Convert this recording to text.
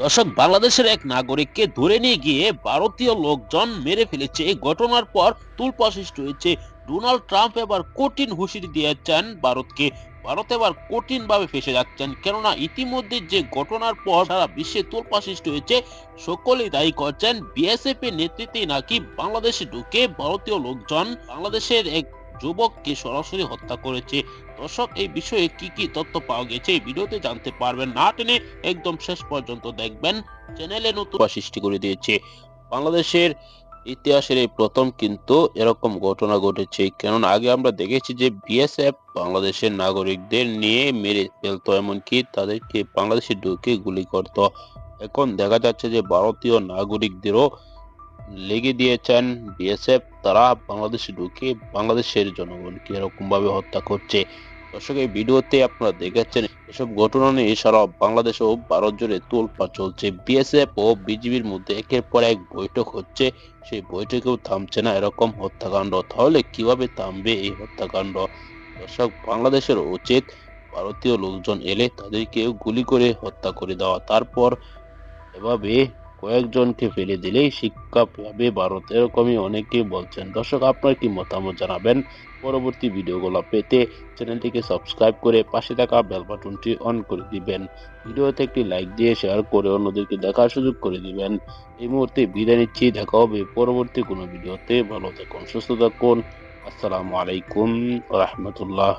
দর্শক, বাংলাদেশের এক নাগরিককে ধরে নিয়ে গিয়ে ভারতীয় লোকজন মেরে ফেলেছে। এই ঘটনার পর তুলপা সৃষ্টি হয়েছে। ডোনাল্ড ট্রাম্প এবার কঠিন হুঁশিয়ারি দিয়েছেন ভারতকে। ভারত এবার কঠিন ভাবে ফেসে যাচ্ছেন। কেননা, ইতিমধ্যে যে ঘটনার পর সারা বিশ্বে তোলপা সৃষ্টি হয়েছে, সকলেই দায়ী করছেন। বিএসএফ এর নেতৃত্বে নাকি বাংলাদেশে ঢুকে ভারতীয় লোকজন বাংলাদেশের এক যুবককে সরাসরি হত্যা করেছে। দর্শক, এই বিষয়ে কি কি তথ্য পাওয়া গেছে ভিডিওতে জানতে পারবেন। না টেনে একদম শেষ পর্যন্ত দেখবেন। চ্যানেলে নতুন সৃষ্টি করে দিয়েছে। বাংলাদেশের ইতিহাসের এই প্রথম কিন্তু এরকম ঘটনা ঘটেছে। কেননা, আগে আমরা দেখেছি যে বিএসএফ বাংলাদেশের নাগরিকদের নিয়ে মেরে ফেলতো, এমনকি তাদেরকে বাংলাদেশে ঢুকে গুলি করত। এখন দেখা যাচ্ছে যে ভারতীয় নাগরিকদেরও লেগে দিয়েছেন বিএসএফ, তারা বাংলাদেশে ঢুকে বাংলাদেশের জনগণকে এরকম ভাবে হত্যা করছে। দর্শক, এই ভিডিওতে আপনারা দেখেছেন, এসব ঘটনা নিয়ে এছাড়াও বাংলাদেশ ও ভারত জুড়ে তোলপা চলছে। বিএসএফ ও বিজিবির মধ্যে একের পর এক বৈঠক হচ্ছে। সেই বৈঠকেও থামছে না এরকম হত্যাকাণ্ড। তাহলে কীভাবে থামবে এই হত্যাকাণ্ড? দর্শক, বাংলাদেশের উচিত ভারতীয় লোকজন এলে তাদেরকে গুলি করে হত্যা করে দেওয়া। তারপর এভাবে কয়েকজনকে ফেলে দিলেই শিক্ষা পাবে ভারত, এরকমই অনেকে বলছেন। দর্শক, আপনার কি মতামত জানাবেন? পরবর্তী ভিডিওগুলো পেতে চ্যানেলটিকে সাবস্ক্রাইব করে পাশে থাকা বেল বাটনটি অন করে দিবেন। ভিডিওতে একটি লাইক দিয়ে শেয়ার করে অন্যদেরকে দেখার সুযোগ করে দিবেন। এই মুহূর্তে বিদায় নিচ্ছি। দেখা হবে পরবর্তী কোনো ভিডিওতে। ভালো থাকুন, সুস্থ থাকুন। আসসালামু আলাইকুম রহমতুল্লাহ।